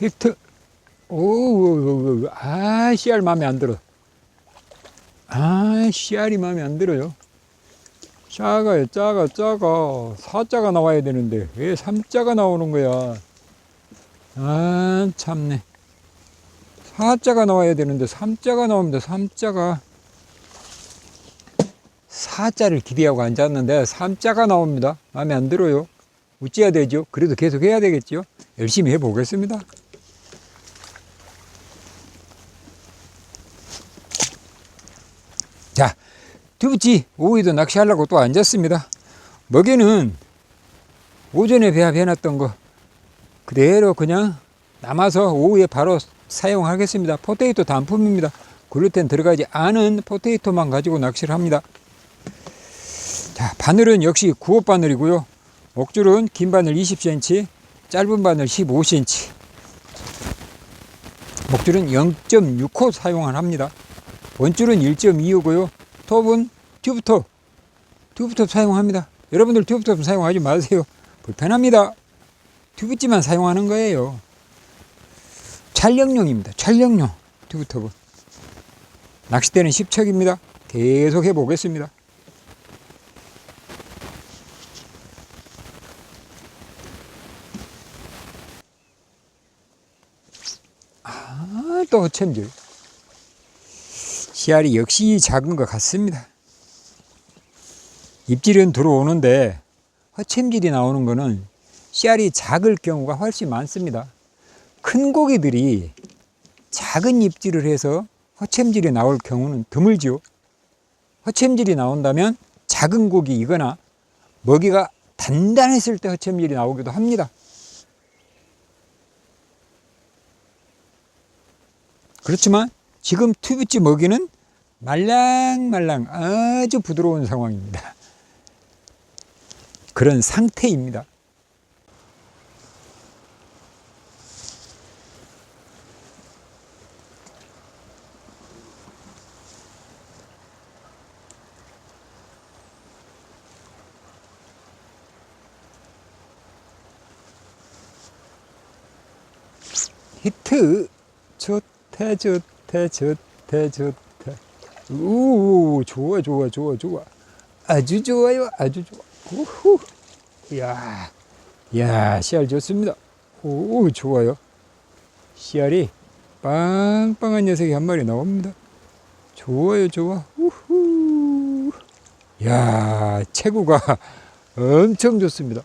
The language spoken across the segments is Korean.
히트. 오, 아, 씨알 마음에 안 들어. 아, 씨알이 마음에 안 들어요. 작아요, 작아, 작아. 사자가 나와야 되는데, 왜 삼자가 나오는 거야? 아, 참네. 사자가 나와야 되는데, 삼자가 나옵니다, 삼자가. 사자를 기대하고 앉았는데, 삼자가 나옵니다. 마음에 안 들어요. 어찌해야 되죠? 그래도 계속 해야 되겠죠? 열심히 해보겠습니다. 자, 두부찌 오이도 낚시하려고 또 앉았습니다. 먹이는 오전에 배합 해놨던 거 그대로 그냥 남아서 오후에 바로 사용하겠습니다. 포테이토 단품입니다. 글루텐 들어가지 않은 포테이토만 가지고 낚시를 합니다. 자, 바늘은 역시 9호 바늘이고요. 목줄은 긴 바늘 20cm, 짧은 바늘 15cm. 목줄은 0.6호 사용을 합니다. 원줄은 1.25고요. 톱은 튜브톱. 튜브톱 사용합니다. 여러분들 튜브톱 사용하지 마세요. 불편합니다. 튜브찌만 사용하는 거예요. 촬영용입니다. 촬영용 튜브톱은. 낚싯대는 10척입니다. 계속 해보겠습니다. 아, 또 허천줄. 씨알이 역시 작은 것 같습니다. 입질은 들어오는데 허챔질이 나오는 거는 씨알이 작을 경우가 훨씬 많습니다. 큰 고기들이 작은 입질을 해서 허챔질이 나올 경우는 드물죠. 허챔질이 나온다면 작은 고기이거나 먹이가 단단했을 때 허챔질이 나오기도 합니다. 그렇지만 지금 튜브찌 먹이는 말랑말랑 아주 부드러운 상황입니다. 그런 상태입니다. 히트 좋다 좋다 좋다 좋다 우 좋아 좋아 좋아 좋아. 아주 좋아요 아주 좋아. 우후. 야, 야 씨알 좋습니다. 오 좋아요. 씨알이 빵빵한 녀석이 한 마리 나옵니다. 좋아요 좋아. 우후. 야 체구가 엄청 좋습니다.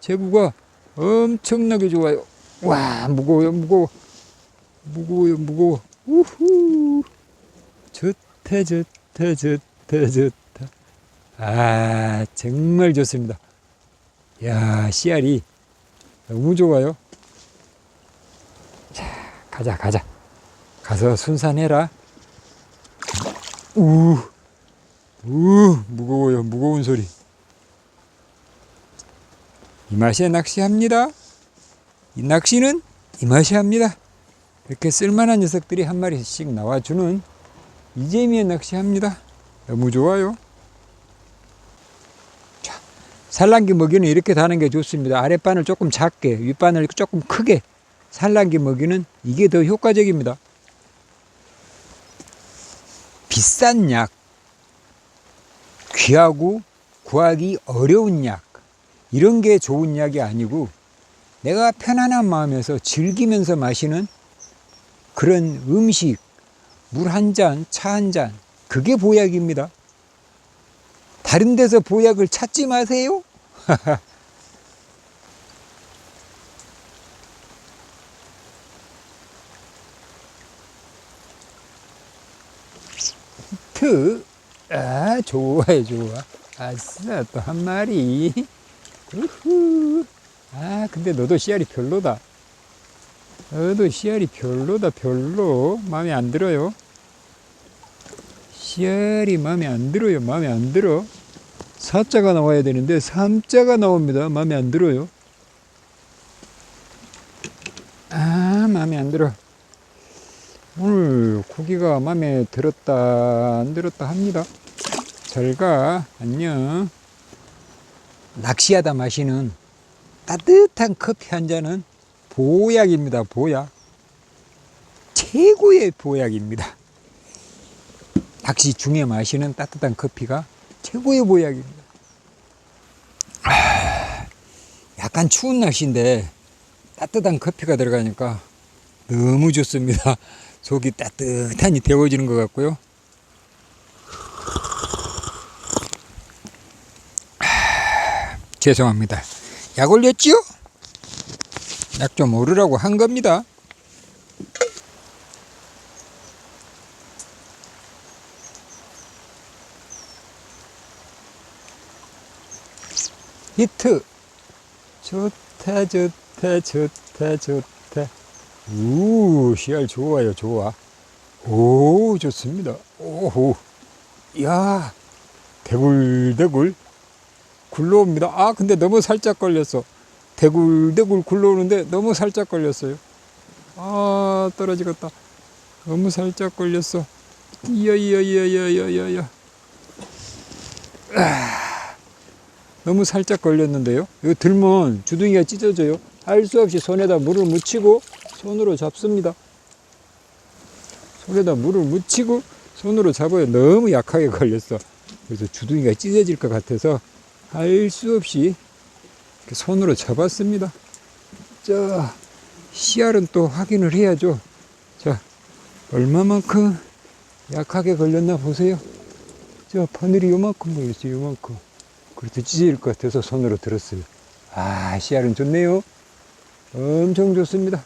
체구가 엄청나게 좋아요. 와 무거워요 무거워. 무거워요 무거워. 우후. 좋 다 좋다 좋다 좋다 아 정말 좋습니다. 야 씨알이 너무 좋아요. 자 가자 가자. 가서 순산해라. 우 우 무거워요 무거운 소리. 이 맛에 낚시합니다. 이 낚시는 이 맛이 합니다. 이렇게 쓸만한 녀석들이 한 마리씩 나와주는 이재미의 낚시합니다. 너무 좋아요. 자, 산란기 먹이는 이렇게 다는 게 좋습니다. 아랫바늘 조금 작게, 윗바늘 조금 크게 산란기 먹이는 이게 더 효과적입니다. 비싼 약, 귀하고 구하기 어려운 약, 이런 게 좋은 약이 아니고 내가 편안한 마음에서 즐기면서 마시는 그런 음식, 물 한 잔, 차 한 잔, 그게 보약입니다. 다른 데서 보약을 찾지 마세요. 트, 아, 좋아요, 좋아. 아싸, 또 한 마리. 우후. 아, 근데 너도 씨알이 별로다. 너도 씨알이 별로다 별로 마음에 안 들어요 씨알이 마음에 안 들어요. 마음에 안 들어. 사자가 나와야 되는데 삼자가 나옵니다. 마음에 안 들어요. 아 마음에 안 들어. 오늘 고기가 마음에 들었다 안 들었다 합니다. 잘 가. 안녕. 낚시하다 마시는 따뜻한 커피 한 잔은 보약입니다. 보약. 최고의 보약입니다. 낚시 중에 마시는 따뜻한 커피가 최고의 보약입니다. 아, 약간 추운 날씨인데 따뜻한 커피가 들어가니까 너무 좋습니다. 속이 따뜻하니 데워지는 것 같고요. 아, 죄송합니다. 약 올렸지요? 약 좀 오르라고 한 겁니다. 히트! 좋다, 좋다, 좋다, 좋다. 우, 씨알 좋아요, 좋아. 오, 좋습니다. 오호. 야 대굴대굴 굴러옵니다. 아, 근데 너무 살짝 걸렸어. 대굴대굴 굴러오는데 너무 살짝 걸렸어요. 아, 떨어지겠다. 너무 살짝 걸렸어. 이야, 이야, 이야, 이야, 이야, 이야. 아, 너무 살짝 걸렸는데요. 이거 들면 주둥이가 찢어져요. 할 수 없이 손에다 물을 묻히고 손으로 잡습니다. 손에다 물을 묻히고 손으로 잡아요. 너무 약하게 걸렸어. 그래서 주둥이가 찢어질 것 같아서 할 수 없이 손으로 잡았습니다. 자, 씨알은 또 확인을 해야죠. 자, 얼마만큼 약하게 걸렸나 보세요. 자, 바늘이 요만큼 걸렸어요. 요만큼. 그래도 찢어질 것 같아서 손으로 들었어요. 아, 씨알은 좋네요. 엄청 좋습니다.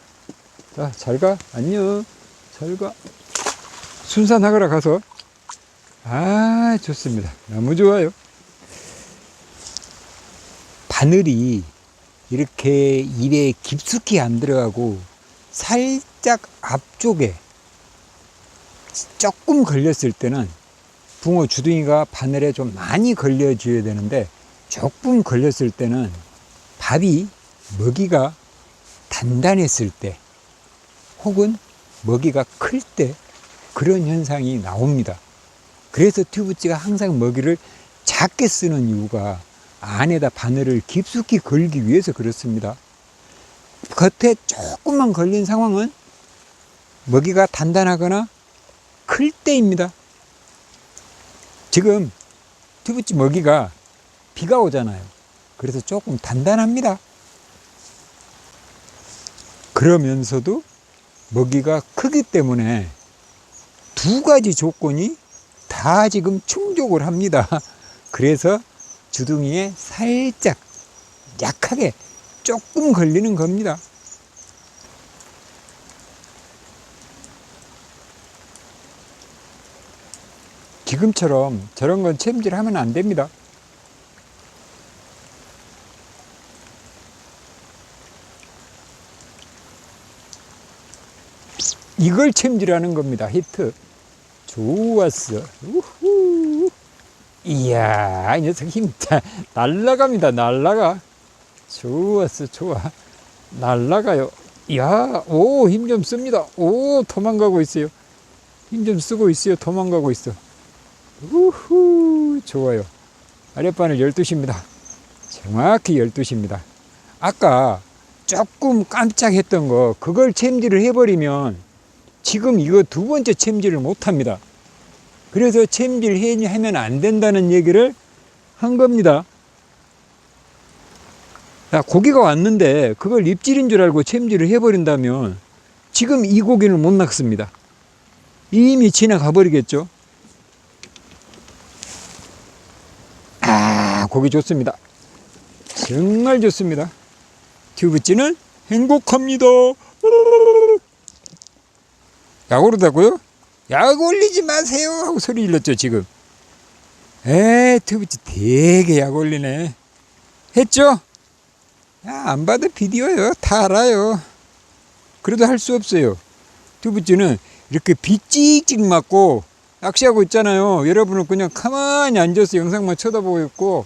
자, 잘 가. 안녕. 잘 가. 순산하거라 가서. 아, 좋습니다. 너무 좋아요. 바늘이 이렇게 입에 깊숙이 안 들어가고 살짝 앞쪽에 조금 걸렸을 때는 붕어 주둥이가 바늘에 좀 많이 걸려줘야 되는데 조금 걸렸을 때는 밥이 먹이가 단단했을 때 혹은 먹이가 클 때 그런 현상이 나옵니다. 그래서 튜브찌가 항상 먹이를 작게 쓰는 이유가 안에다 바늘을 깊숙이 걸기 위해서 그렇습니다. 겉에 조금만 걸린 상황은 먹이가 단단하거나 클 때입니다. 지금 튜브찌 먹이가 비가 오잖아요. 그래서 조금 단단합니다. 그러면서도 먹이가 크기 때문에 두 가지 조건이 다 지금 충족을 합니다. 그래서 주둥이에 살짝 약하게 조금 걸리는 겁니다. 지금처럼 저런 건 챔질하면 안 됩니다. 이걸 챔질하는 겁니다. 히트. 좋았어. 우후. 이야, 이 녀석 힘, 자, 날라갑니다. 날라가. 좋았어, 좋아. 날라가요. 이야, 오, 힘 좀 씁니다. 오, 도망가고 있어요. 힘 좀 쓰고 있어요. 도망가고 있어. 우후, 좋아요. 아랫바늘 12시입니다. 정확히 12시입니다. 아까 조금 깜짝했던 거, 그걸 챔질을 해버리면 지금 이거 두 번째 챔질을 못 합니다. 그래서 챔질 하면 안 된다는 얘기를 한 겁니다. 야, 고기가 왔는데 그걸 입질인 줄 알고 챔질을 해버린다면 지금 이 고기는 못 낚습니다. 이미 지나가 버리겠죠. 고기 좋습니다. 정말 좋습니다. 튜브찌는 행복합니다. 약 오르다고요? 약 올리지 마세요 하고 소리 질렀죠 지금 에 튜브찌 되게 약 올리네 했죠? 야 안 봐도 비디오요 다 알아요 그래도 할 수 없어요 튜브찌는 이렇게 비 찍찍 맞고 낚시하고 있잖아요 여러분은 그냥 가만히 앉아서 영상만 쳐다보고 있고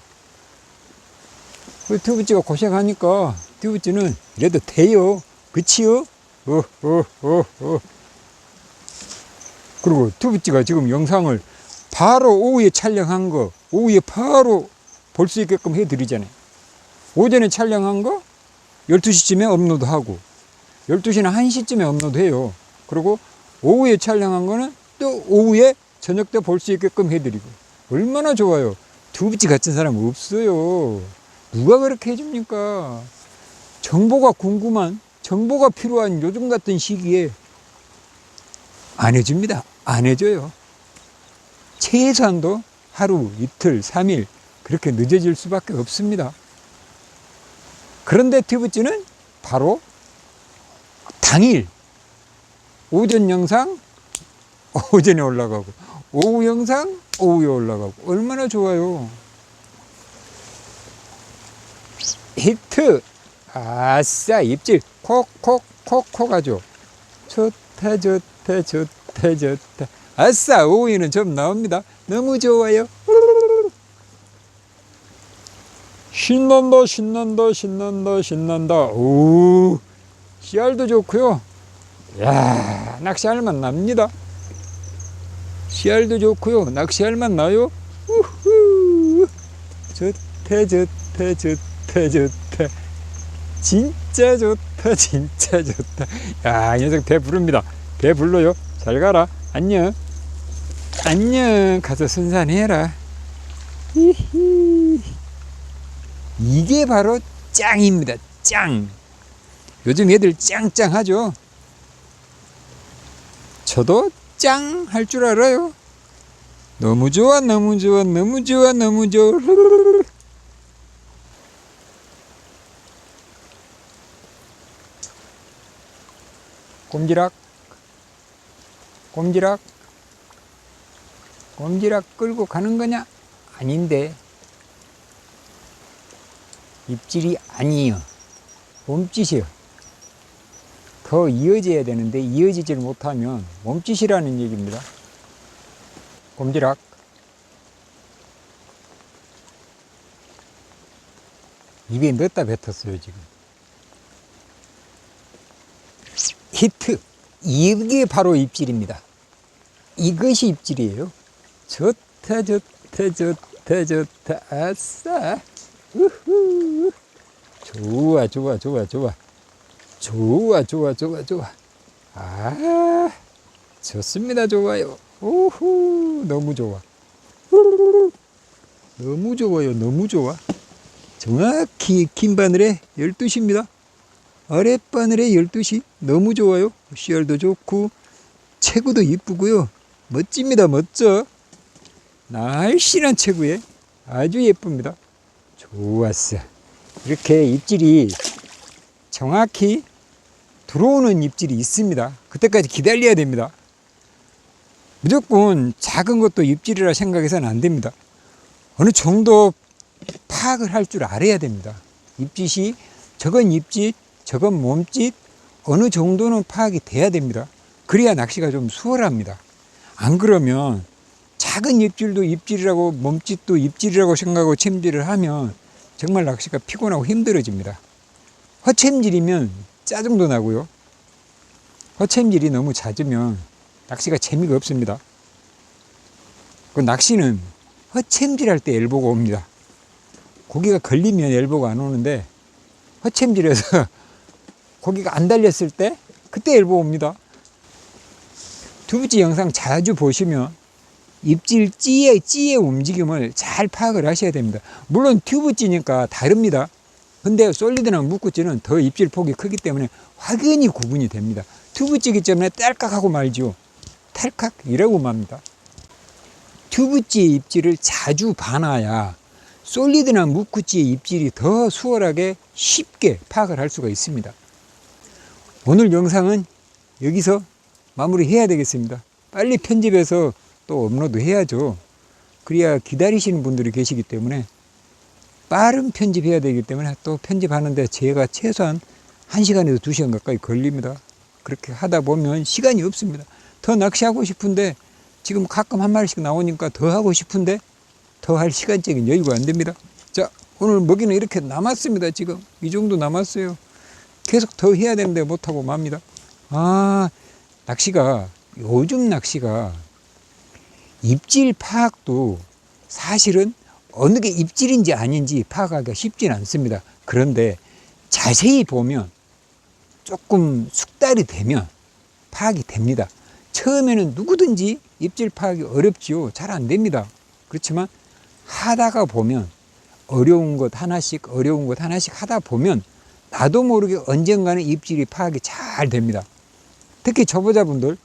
그 튜브찌가 고생하니까 튜브찌는 이래도 돼요 그치요? 어 어 어어 어, 어. 그리고 튜브찌가 지금 영상을 바로 오후에 촬영한 거 오후에 바로 볼 수 있게끔 해드리잖아요. 오전에 촬영한 거 12시쯤에 업로드하고 12시나 1시쯤에 업로드해요. 그리고 오후에 촬영한 거는 또 오후에 저녁 때 볼 수 있게끔 해드리고. 얼마나 좋아요. 두부찌 같은 사람 없어요. 누가 그렇게 해줍니까? 정보가 궁금한, 정보가 필요한 요즘 같은 시기에 안 해줍니다. 안 해줘요. 최소한도 하루, 이틀, 삼일 그렇게 늦어질 수밖에 없습니다. 그런데 튜브찌는 바로 당일 오전 영상 오전에 올라가고 오후 영상 오후에 올라가고 얼마나 좋아요. 히트. 아싸 입질. 콕콕콕콕 하죠. 좋다 좋다 좋다 좋다 아싸 오후에는 좀 나옵니다. 너무 좋아요. 신난다 신난다 신난다 신난다. 오 씨알도 좋고요. 야 낚시할만 납니다. 씨알도 좋고요. 낚시할만 나요. 우후. 좋다 좋다 좋 다 좋다 진짜 좋다 진짜 좋다 야 이 녀석 배 부릅니다 배 불러요 잘 가라 안녕 안녕 가서 순산해라 히히 이게 바로 짱입니다. 짱. 요즘 애들 짱짱하죠. 저도 짱 할 줄 알아요. 너무 좋아, 너무 좋아, 너무 좋아, 너무 좋아. 꼼지락, 꼼지락, 꼼지락 끌고 가는 거냐? 아닌데. 입질이 아니에요. 몸짓이요. 더 이어져야 되는데 이어지질 못하면 몸짓이라는 얘기입니다. 곰지락. 입에 넣었다 뱉었어요, 지금. 히트. 이게 바로 입질입니다. 이것이 입질이에요. 좋다, 좋다, 좋다, 좋다. 아싸. 우후. 좋아, 좋아, 좋아, 좋아. 좋아, 좋아, 좋아, 좋아. 아, 좋습니다. 좋아요. 우후, 너무 좋아. 너무 좋아요. 너무 좋아. 정확히 긴 바늘에 12시입니다. 아랫바늘에 12시. 너무 좋아요. 씨알도 좋고, 체구도 이쁘고요. 멋집니다. 멋져. 날씬한 체구에 아주 예쁩니다. 좋았어. 이렇게 입질이 정확히 들어오는 입질이 있습니다. 그때까지 기다려야 됩니다. 무조건 작은 것도 입질이라 생각해서는 안 됩니다. 어느 정도 파악을 할 줄 알아야 됩니다. 입짓이 저건 입짓, 저건 몸짓, 어느 정도는 파악이 돼야 됩니다. 그래야 낚시가 좀 수월합니다. 안 그러면 작은 입질도 입질이라고 몸짓도 입질이라고 생각하고 챔질을 하면 정말 낚시가 피곤하고 힘들어집니다. 허챔질이면 짜증도 나고요. 허챔질이 너무 잦으면 낚시가 재미가 없습니다. 그 낚시는 허챔질할 때 엘보가 옵니다. 고기가 걸리면 엘보가 안 오는데 허챔질해서 고기가 안 달렸을 때 그때 엘보 옵니다. 두 번째 영상 자주 보시면 입질 찌의 찌의 움직임을 잘 파악을 하셔야 됩니다. 물론 튜브 찌니까 다릅니다. 근데 솔리드나 묶구찌는 더 입질 폭이 크기 때문에 확연히 구분이 됩니다. 튜브 찌기 때문에 딸깍하고 말죠. 탈칵 이라고 맙니다. 튜브찌의 입질을 자주 봐놔야 솔리드나 묶구찌의 입질이 더 수월하게 쉽게 파악을 할 수가 있습니다. 오늘 영상은 여기서 마무리해야 되겠습니다. 빨리 편집해서 또 업로드 해야죠. 그래야 기다리시는 분들이 계시기 때문에 빠른 편집해야 되기 때문에 또 편집하는데 제가 최소한 1시간에서 2시간 가까이 걸립니다. 그렇게 하다 보면 시간이 없습니다. 더 낚시하고 싶은데 지금 가끔 한 마리씩 나오니까 더 하고 싶은데 더 할 시간적인 여유가 안 됩니다. 자, 오늘 먹이는 이렇게 남았습니다. 지금 이 정도 남았어요. 계속 더 해야 되는데 못하고 맙니다. 아, 낚시가 요즘 낚시가 입질 파악도 사실은 어느 게 입질인지 아닌지 파악하기가 쉽진 않습니다. 그런데 자세히 보면 조금 숙달이 되면 파악이 됩니다. 처음에는 누구든지 입질 파악이 어렵지요. 잘 안 됩니다. 그렇지만 하다가 보면 어려운 것 하나씩 어려운 것 하나씩 하다 보면 나도 모르게 언젠가는 입질이 파악이 잘 됩니다. 특히 초보자분들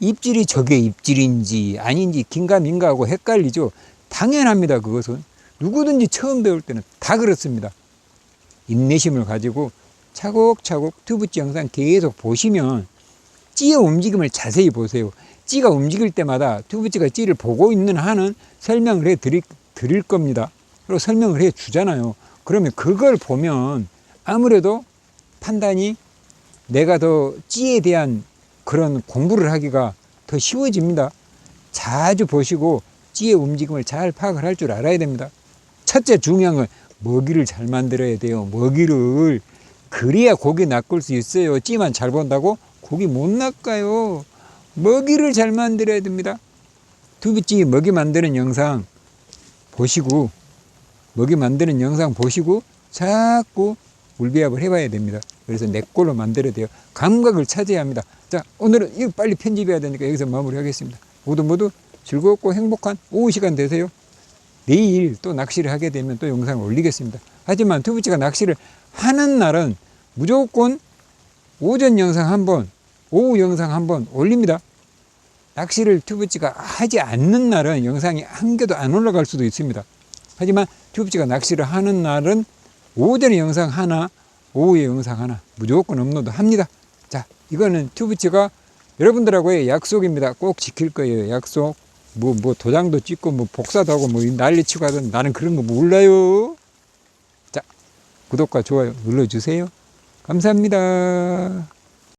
입질이 저게 입질인지 아닌지 긴가민가하고 헷갈리죠. 당연합니다. 그것은 누구든지 처음 배울 때는 다 그렇습니다. 인내심을 가지고 차곡차곡 튜브찌 영상 계속 보시면 찌의 움직임을 자세히 보세요. 찌가 움직일 때마다 튜브찌가 찌를 보고 있는 한은 설명을 해 드릴, 드릴 겁니다. 그리고 설명을 해 주잖아요. 그러면 그걸 보면 아무래도 판단이 내가 더 찌에 대한 그런 공부를 하기가 더 쉬워집니다. 자주 보시고 찌의 움직임을 잘 파악을 할 줄 알아야 됩니다. 첫째 중요한 건 먹이를 잘 만들어야 돼요. 먹이를 그래야 고기 낚을 수 있어요. 찌만 잘 본다고 고기 못 낚아요. 먹이를 잘 만들어야 됩니다. 두부찌 먹이 만드는 영상 보시고 먹이 만드는 영상 보시고 자꾸 물비압을 해봐야 됩니다. 그래서 내 걸로 만들어야 돼요. 감각을 찾아야 합니다. 자, 오늘은 이거 빨리 편집해야 되니까 여기서 마무리하겠습니다. 모두 모두 즐겁고 행복한 오후 시간 되세요. 내일 또 낚시를 하게 되면 또 영상을 올리겠습니다. 하지만 투부찌가 낚시를 하는 날은 무조건 오전 영상 한 번, 오후 영상 한 번 올립니다. 낚시를 튜브찌가 하지 않는 날은 영상이 한 개도 안 올라갈 수도 있습니다. 하지만 튜브찌가 낚시를 하는 날은 오전에 영상 하나, 오후에 영상 하나 무조건 업로드 합니다. 자, 이거는 튜브찌가 여러분들하고의 약속입니다. 꼭 지킬 거예요. 약속. 뭐, 뭐, 도장도 찍고, 뭐, 복사도 하고, 뭐, 난리 치고 하던 나는 그런 거 몰라요. 자, 구독과 좋아요 눌러주세요. 감사합니다.